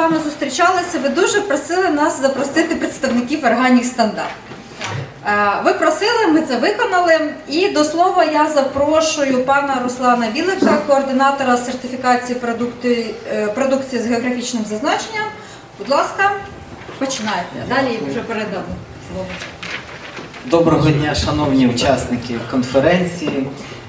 вами зустрічалися, ви дуже просили нас запросити представників органів стандарт. Е, Ви просили, ми це виконали. І до слова я запрошую пана Руслана Білика, координатора сертифікації продукти, е, продукції з географічним зазначенням. Будь ласка, починайте. Далі вже передамо слово. Доброго дня, шановні учасники конференції.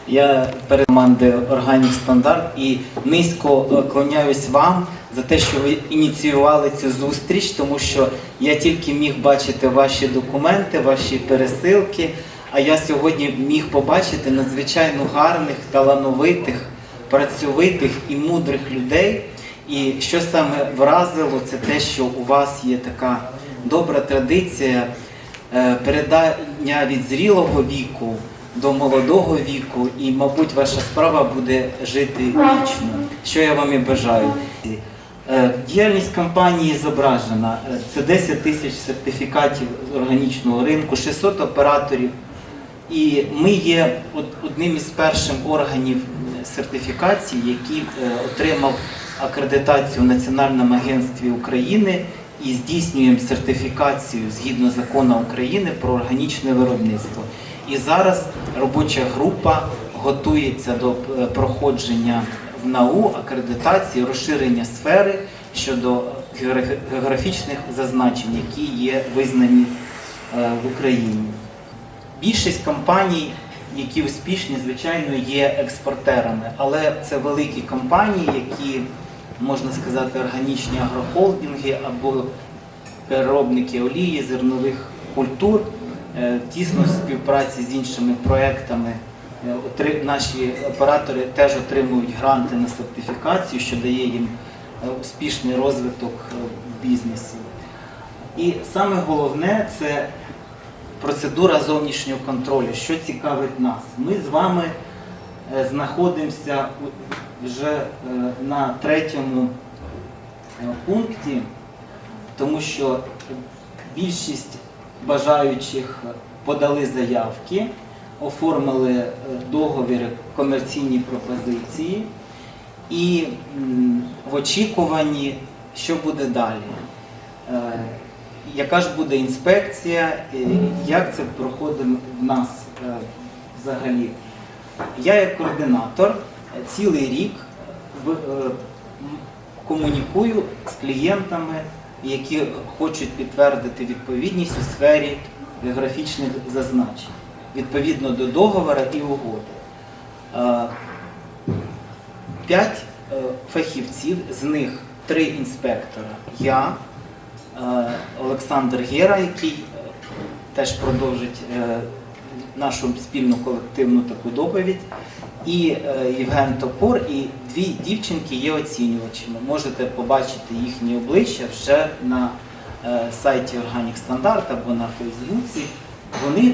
Я перед командою Органік Стандарт і низько е, клоняюсь вам за те, що ви ініціювали цю зустріч, тому що я тільки міг бачити ваші документи, ваші пересилки. А я сьогодні міг побачити надзвичайно гарних, талановитих, працьовитих і мудрих людей. І що саме вразило, це те, що у вас є така добра традиція е, передання від зрілого віку до молодого віку, і, мабуть, ваша справа буде жити вічно, що я вам і бажаю. Е, Діяльність компанії зображена. Е, Це 10 тисяч сертифікатів з органічного ринку, 600 операторів. І ми є одним із перших органів е, сертифікації, який отримав акредитацію в Національному агентстві України і здійснюємо сертифікацію згідно закону України про органічне виробництво. І зараз робоча група готується до проходження НАУ акредитації, розширення сфери щодо географічних зазначень, які є визнані е, в Україні. Більшість компаній, які успішні, звичайно, є експортерами, але це великі компанії, які, можна сказати, органічні агрохолдинги або переробники олії, зернових культур, е, тісно співпраці з іншими проектами. Е, Наші оператори теж отримують гранти на сертифікацію, що дає їм е, успішний розвиток е, в бізнесі. І саме головне це процедура зовнішнього контролю. Що цікавить нас? Ми з вами е, знаходимося вже е, на третьому е, пункті, тому що більшість бажаючих подали заявки, оформили е, договір комерційні пропозиції і в очікуванні, що буде далі. Е, Яка ж буде інспекція, е, як це проходить в нас взагалі? Я як координатор цілий рік комунікую з клієнтами, які хочуть підтвердити відповідність у сфері географічних зазначень відповідно до договора і угоди. Е, П'ять е, фахівців, з них три інспектора. Я, е, Олександр Гера, який теж продовжить нашу спільну колективну таку доповідь, і Євген Топор, і дві дівчинки є оцінювачами. Можете побачити їхні обличчя вже на сайті Organic Standard або на Фейсбуці. Вони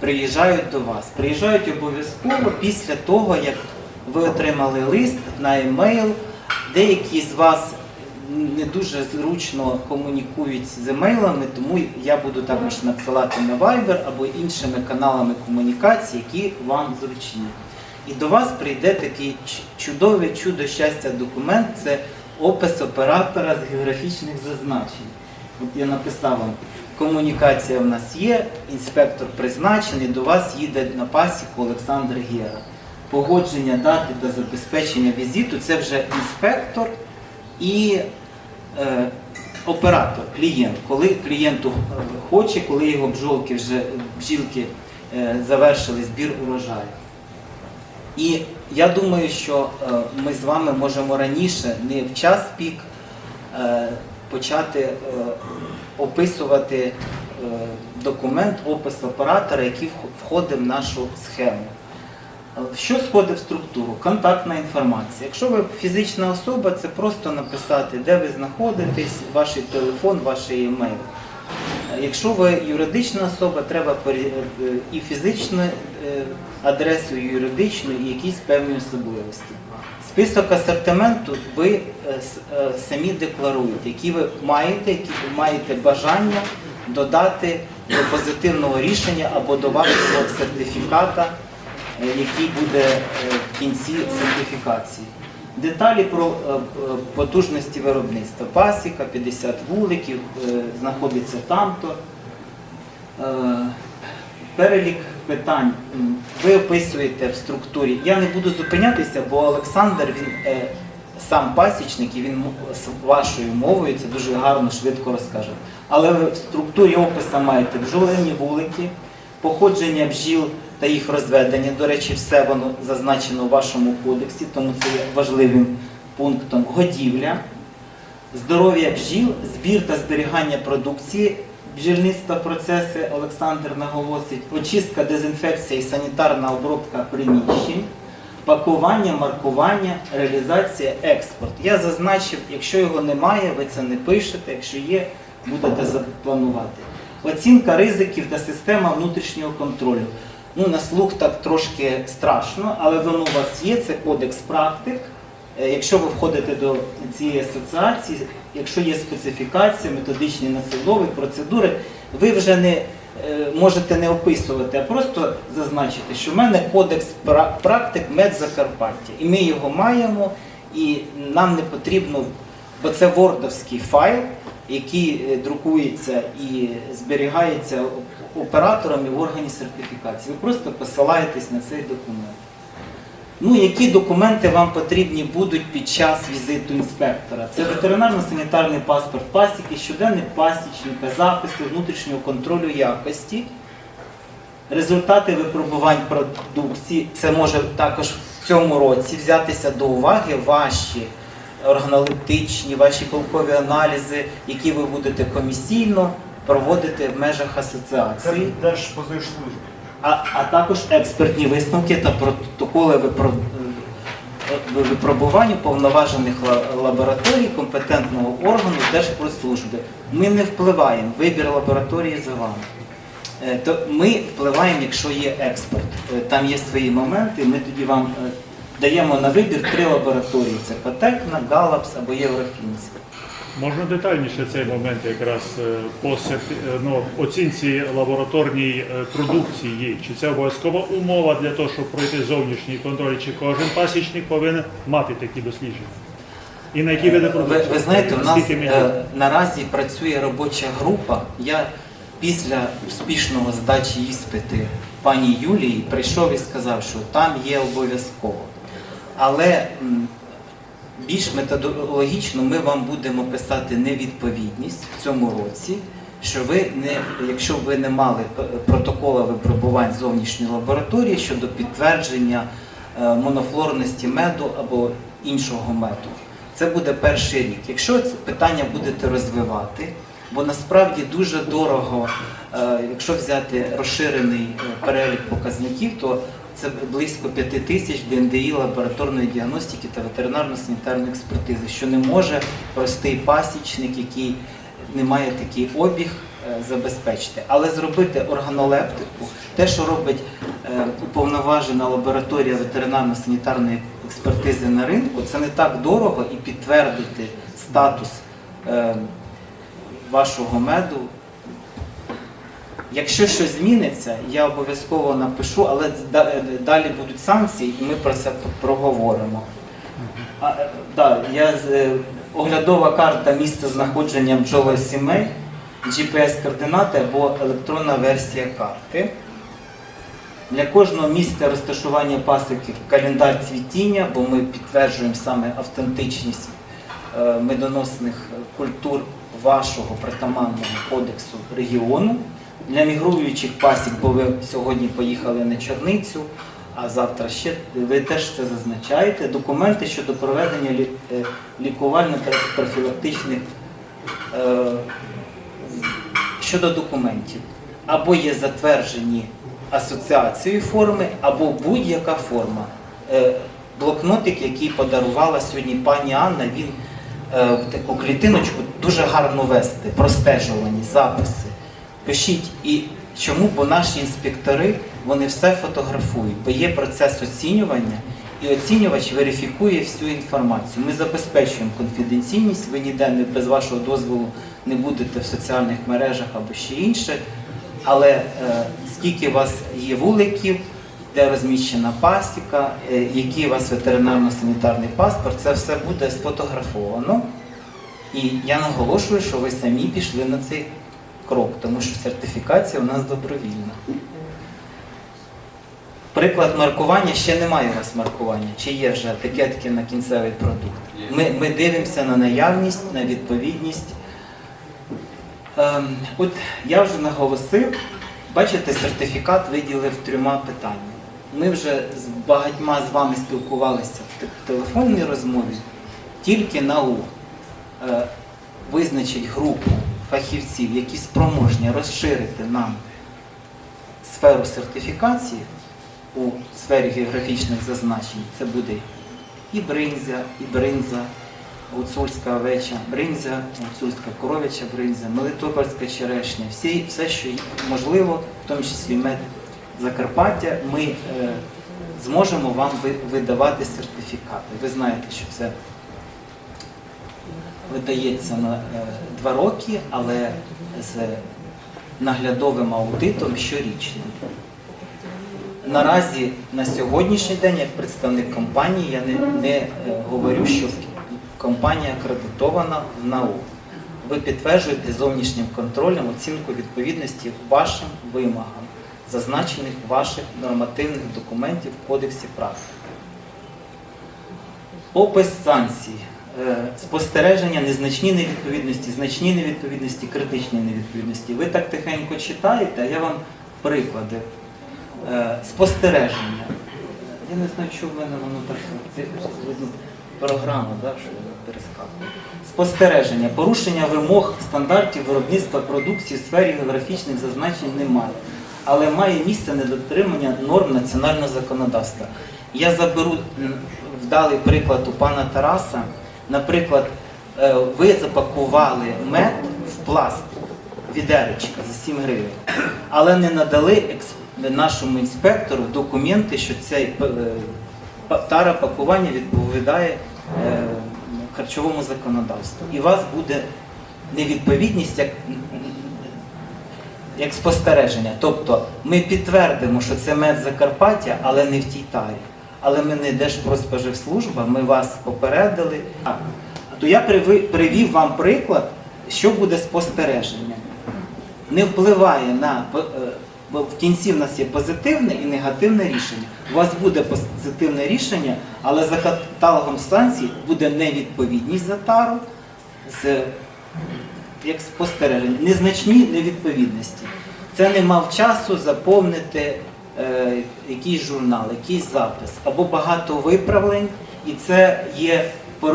приїжджають до вас. Приїжджають обов'язково після того, як ви отримали лист на емейл. Деякі з вас не дуже зручно комунікують з емейлами, тому я буду також надсилати на Viber або іншими каналами комунікації, які вам зручні. І до вас прийде такий ч- чудовий чудо щастя документ це опис оператора з географічних зазначень. От я написав вам, комунікація в нас є, інспектор призначений, до вас їде на пасіку Олександр Гера. Погодження дати та забезпечення візиту це вже інспектор і е, оператор, клієнт. Коли клієнту е, хоче, коли його бджолки вже бджілки е, завершили збір урожаю. І я думаю, що е, ми з вами можемо раніше, не в час пік, е, почати е, описувати е, документ, опис оператора, який входить в нашу схему. Е, Що входить в структуру? Контактна інформація. Якщо ви фізична особа, це просто написати, де ви знаходитесь, ваш телефон, ваш емейл. Якщо ви юридична особа, треба і фізичну адресу, і юридичну, і якісь певні особливості. Список асортименту ви е, е, самі декларуєте, які ви маєте, які ви маєте бажання додати до позитивного рішення або до вашого сертифіката, е, який буде в кінці сертифікації. Деталі про потужності виробництва. Пасіка, 50 вуликів, знаходиться там-то. Перелік питань ви описуєте в структурі. Я не буду зупинятися, бо Олександр він е, сам пасічник і він з вашою мовою це дуже гарно, швидко розкаже. Але ви в структурі опису маєте бджолині вулики, походження бджіл та їх розведення. До речі, все воно зазначено у вашому кодексі, тому це є важливим пунктом. Годівля, здоров'я бджіл, збір та зберігання продукції, бджільництва процеси, Олександр наголосить, очистка, дезінфекція і санітарна обробка приміщень, пакування, маркування, реалізація, експорт. Я зазначив, якщо його немає, ви це не пишете, якщо є, будете запланувати. Оцінка ризиків та система внутрішнього контролю. Ну, на слух так трошки страшно, але воно у вас є, це кодекс практик. Е, Якщо ви входите до цієї асоціації, якщо є специфікація, методичні наслідові, процедури, ви вже не е, можете не описувати, а просто зазначити, що в мене кодекс практик Медзакарпаття. І ми його маємо, і нам не потрібно, бо це вордовський файл, який е, друкується і зберігається операторами в органі сертифікації. Ви просто посилаєтесь на цей документ. Ну, які документи вам потрібні будуть під час візиту інспектора? Це ветеринарно-санітарний паспорт пасіки, щоденний пасічника, записи внутрішнього контролю якості, результати випробувань продукції. Це може також в цьому році взятися до уваги ваші органолептичні, ваші полкові аналізи, які ви будете комісійно проводити в межах Це асоціації Держпозивслужби. А, а також експертні висновки та протоколи випро- е, випробувань уповноважених лабораторій компетентного органу Держпродслужби. Ми не впливаємо, вибір лабораторії за вами. Е, То ми впливаємо, якщо є експорт. Е, Там є свої моменти. Ми тоді вам е, даємо на вибір три лабораторії: це Патекна, Галапс або Єврофінська. Можна детальніше цей момент якраз е, по е, ну, оцінці лабораторній е, продукції. Чи це обов'язкова умова для того, щоб пройти зовнішній контроль, чи кожен пасічник повинен мати такі дослідження? І на які види Ви, продукції? ви знаєте, у нас е, наразі працює робоча група. Я після успішного здачі іспити пані Юлії прийшов і сказав, що там є обов'язково. Але більш методологічно ми вам будемо писати невідповідність в цьому році. Що ви не, якщо ви не мали протокола випробувань зовнішньої лабораторії щодо підтвердження е, монофлорності меду або іншого меду, це буде перший рік. Якщо це питання будете розвивати, бо насправді дуже дорого, е, якщо взяти розширений е, перелік показників, то це близько 5 тисяч ДНДІ лабораторної діагностики та ветеринарно-санітарної експертизи, що не може простий пасічник, який не має такий обіг, е, забезпечити. Але зробити органолептику, те, що робить е, уповноважена лабораторія ветеринарно-санітарної експертизи на ринку, це не так дорого і підтвердити статус е, вашого меду. Якщо щось зміниться, я обов'язково напишу, але далі будуть санкції, і ми про це проговоримо. А, е, да, я е, оглядова карта місця знаходження бджолосімей, GPS-координати або електронна версія карти. Для кожного місця розташування пасіки календар цвітіння, бо ми підтверджуємо саме автентичність е, медоносних культур вашого притаманного кодексу регіону. Для мігруючих пасік, бо ви сьогодні поїхали на Чорницю, а завтра ще ви теж це зазначаєте. Документи щодо проведення е, лікувально-профілактичних е, щодо документів. Або є затверджені асоціацією форми, або будь-яка форма. Е, Блокнотик, який подарувала сьогодні пані Анна, він е, в таку клітиночку дуже гарно вести, простежувані записи. Пишіть і чому? Бо наші інспектори вони все фотографують, бо є процес оцінювання, і оцінювач верифікує всю інформацію. Ми забезпечуємо конфіденційність, ви ніде не без вашого дозволу не будете в соціальних мережах або ще інше. Але е, скільки у вас є вуликів, де розміщена пасіка, е, який у вас ветеринарно-санітарний паспорт, це все буде сфотографовано. І я наголошую, що ви самі пішли на цей крок, тому що сертифікація у нас добровільна. Приклад маркування ще немає у вас маркування, чи є вже етикетки на кінцевий продукт. Ми, ми дивимося на наявність, на відповідність. Ем, от я вже наголосив, бачите, сертифікат виділив трьома питаннями. Ми вже з багатьма з вами спілкувалися в телефонній розмові. Тільки НАУ е, визначить групу фахівців, які спроможні розширити нам сферу сертифікації у сфері географічних зазначень. Це буде і бринзя, і бринза, гуцульська овеча бринзя, гуцульська коров'яча бринзя, мелитопольська черешня, всі, все, що можливо, в тому числі мед Закарпаття, ми е, зможемо вам видавати сертифікати. Ви знаєте, що це видається на е, два роки, але з наглядовим аудитом щорічним. Наразі на сьогоднішній день, як представник компанії, я не, не е, говорю, що компанія акредитована в НАУ. Ви підтверджуєте зовнішнім контролем оцінку відповідності вашим вимогам, зазначених ваших нормативних документів в Кодексі праці. Опис санкцій, спостереження, незначні невідповідності, значні невідповідності, критичні невідповідності. Ви так тихенько читаєте, а я вам приклади. Е, Спостереження. Я не знаю, що в мене воно так програма, да, що перескакує. Спостереження. Порушення вимог стандартів виробництва продукції в сфері географічних зазначень немає. Але має місце недотримання норм національного законодавства. Я заберу вдалий приклад у пана Тараса. Наприклад, е, ви запакували мед в пластик, відеречка за 7 гривень, але не надали нашому інспектору документи, що цей е, тара пакування відповідає е, харчовому законодавству. І у вас буде невідповідність як, як спостереження. Тобто ми підтвердимо, що це мед Закарпаття, але не в тій тарі. Але ми не Держпродспоживслужба, ми вас попередили. То я привів вам приклад, що буде спостереження. Не впливає на е, в кінці в нас є позитивне і негативне рішення. У вас буде позитивне рішення, але за каталогом станцій буде невідповідність за тару з як спостереження, незначні невідповідності. Це не мав часу заповнити якийсь журнал, якийсь запис, або багато виправлень, і це є е,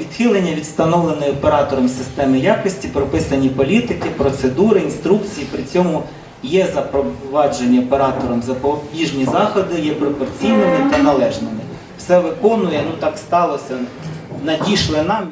відхилення від встановленої оператором системи якості, прописані політики, процедури, інструкції. При цьому є запроваджені оператором запобіжні заходи, є пропорційними та належними. Все виконує, ну так сталося, надійшли нам.